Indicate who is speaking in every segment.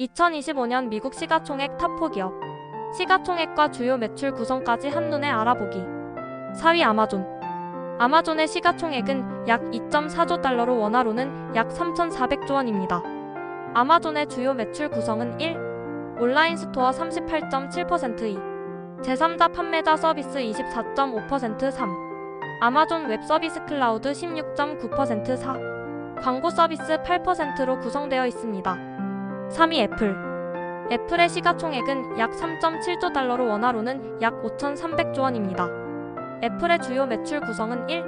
Speaker 1: 2025년 미국 시가총액 탑4 기업 시가총액과 주요 매출 구성까지 한눈에 알아보기 4위 아마존 아마존의 시가총액은 약 2.4조 달러로 원화로는 약 3,400조 원입니다. 아마존의 주요 매출 구성은 1. 온라인 스토어 38.7% 2. 제3자 판매자 서비스 24.5% 3. 아마존 웹 서비스 클라우드 16.9% 4. 광고 서비스 8%로 구성되어 있습니다. 3위 애플. 애플의 시가총액은 약 3.7조 달러로 원화로는 약 5,300조 원입니다. 애플의 주요 매출 구성은 1.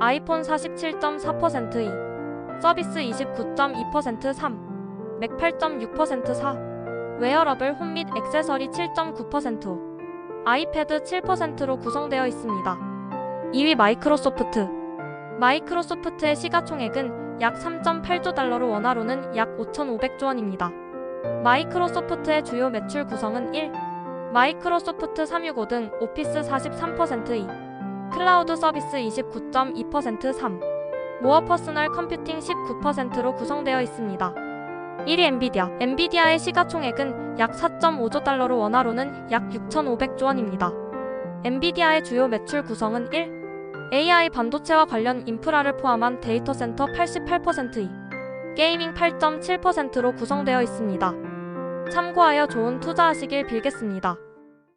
Speaker 1: 아이폰 47.4% 2. 서비스 29.2% 3. 맥 8.6% 4. 웨어러블 홈 및 액세서리 7.9%. 아이패드 7%로 구성되어 있습니다. 2위 마이크로소프트. 마이크로소프트의 시가총액은 약 3.8조 달러로 원화로는 약 5,500조 원입니다. 마이크로소프트의 주요 매출 구성은 1. 마이크로소프트 365 등 오피스 43% 2. 클라우드 서비스 29.2% 3. 모어 퍼스널 컴퓨팅 19%로 구성되어 있습니다. 1위 엔비디아. 엔비디아의 시가총액은 약 4.5조 달러로 원화로는 약 6,500조 원입니다. 엔비디아의 주요 매출 구성은 1. AI 반도체와 관련 인프라를 포함한 데이터 센터 88% 2. 게이밍 8.7%로 구성되어 있습니다. 참고하여 좋은 투자하시길 빌겠습니다.